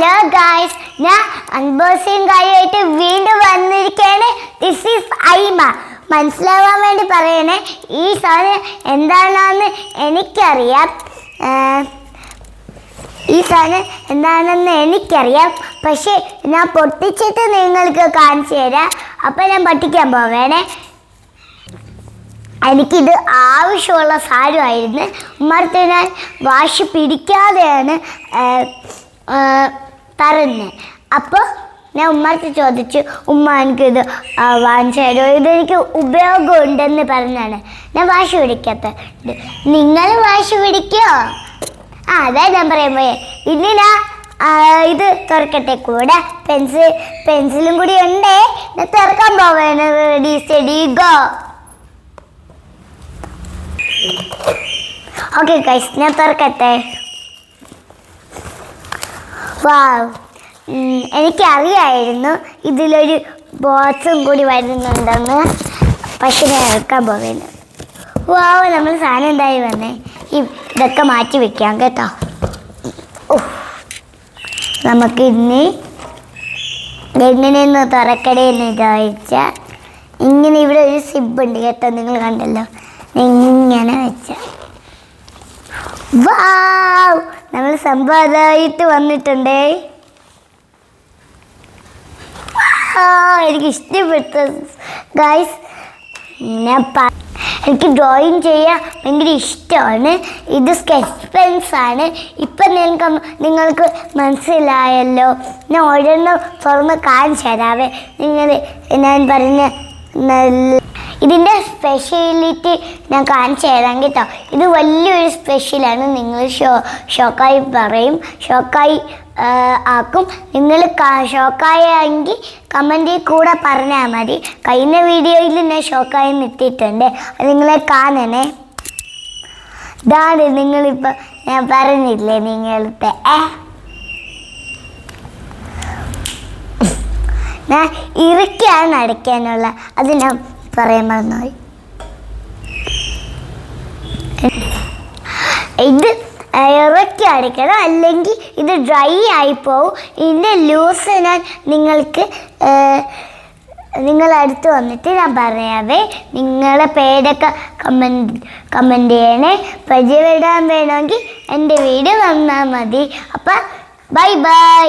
Hello guys ഞാൻ unboxing കാര്യമായിട്ട് വീണ്ടും വന്നിരിക്കുകയാണ്. ദിസ് ഈസ് ഐമ മനസ്സിലാവാൻ വേണ്ടി പറയണേ ഈ സാധനം എന്താണെന്ന് എനിക്കറിയാം. ഈ സാധനം എന്താണെന്ന് എനിക്കറിയാം. പക്ഷേ ഞാൻ പൊട്ടിച്ചിട്ട് നിങ്ങൾക്ക് കാണിച്ചു തരാം. അപ്പം ഞാൻ പൊട്ടിക്കാൻ പോവേണേ. എനിക്കിത് ആവശ്യമുള്ള സാധനമായിരുന്നു. ഉമ്മർത്ത് ഞാൻ വാശി പിടിക്കാതെയാണ് തരുന്നത് അപ്പോൾ ഞാൻ ഉമ്മർത്ത് ചോദിച്ചു ഉമ്മ എനിക്കിത് വാങ്ങിച്ചു തരുമോ? ഇതെനിക്ക് ഉപയോഗമുണ്ടെന്ന് പറഞ്ഞാണ്. ഞാൻ വാശി പിടിക്കാത്ത നിങ്ങൾ വാശി പിടിക്കോ? ആ അതാ ഞാൻ പോയെ ഇനി ഇത് തുറക്കട്ടെ. കൂടെ പെൻസിൽ പെൻസിലും കൂടി ഉണ്ടേ. ഞാൻ തുറക്കാൻ പോവാണ് റെഡി സ്റ്റഡി ഗോ. ഓക്കെ കൈസ് ഞാൻ തുറക്കട്ടെ. വാവ് എനിക്ക് എനിക്കറിയായിരുന്നു ഇതിലൊരു ബോക്സും കൂടി വരുന്നുണ്ടെന്ന്. പക്ഷെ ഞാൻ ഇറക്കാൻ പോകുന്നത് വാവ് നമ്മൾ സാധനം എന്തായി വന്നേ? ഈ ഇതൊക്കെ മാറ്റി വെക്കാം കേട്ടോ. നമുക്ക് ഇന്ന് എങ്ങനെയൊന്ന് തുറക്കടയെന്ന് ചോദിച്ചാൽ ഇങ്ങനെ ഇവിടെ ഒരു സിബ് ഉണ്ട് കേട്ടോ നിങ്ങൾ കണ്ടല്ലോ. ഇങ്ങനെ വെച്ചാൽ വാവ് നമ്മൾ സമ്പാദമായിട്ട് വന്നിട്ടുണ്ടേ. എനിക്ക് ഇഷ്ടപ്പെട്ട. ഗായ്സ് ഞാൻ എനിക്ക് ഡ്രോയിങ് ചെയ്യാൻ ഭയങ്കര ഇഷ്ടമാണ്. ഇത് സ്കെച്ച് പെൻസാണ് ഇപ്പം നിങ്ങൾക്ക് നിങ്ങൾക്ക് മനസ്സിലായല്ലോ. ഞാൻ ഓരോന്നും തുറന്ന് കാണിച്ചു തരാവേ. നിങ്ങൾ ഞാൻ പറഞ്ഞ നല്ല ഇതിന്റെ സ്പെഷ്യാലിറ്റി ഞാൻ കാണിച്ചു തരാം കേട്ടോ. ഇത് വലിയൊരു സ്പെഷ്യലാണ് നിങ്ങൾ ഷോ ഷോക്കായി പറയും. ഷോക്കായി ആക്കും. നിങ്ങൾ ഷോക്കായെങ്കിൽ കമന്റിൽ കൂടെ പറഞ്ഞാൽ മതി. കഴിഞ്ഞ വീഡിയോയിൽ ഞാൻ ഷോക്കായി അത് നിങ്ങളെ കാണണേ. ഇതാണ് നിങ്ങളിപ്പോൾ ഞാൻ പറഞ്ഞില്ലേ നിങ്ങളത്തെ ഏ? ഞാൻ ഇറക്കിയാണ് അടയ്ക്കാനുള്ള. അത് ഞാൻ പറയാൻ മറന്നുപോയി. ഇത് ഇറക്കി അടിക്കണം. അല്ലെങ്കിൽ ഇത് ഡ്രൈ ആയി പോവും. ഇതിന്റെ ലൂസ് ഞാൻ നിങ്ങൾക്ക് നിങ്ങൾ അടുത്ത് വന്നിട്ട് ഞാൻ പറയാവേ. നിങ്ങളെ പേരൊക്കെ കമന്റ് കമന്റ് ചെയ്യണേ. പരിചയപ്പെടാൻ വേണമെങ്കിൽ എന്റെ വീഡിയോ വന്നാൽ മതി. അപ്പം ബൈ ബൈ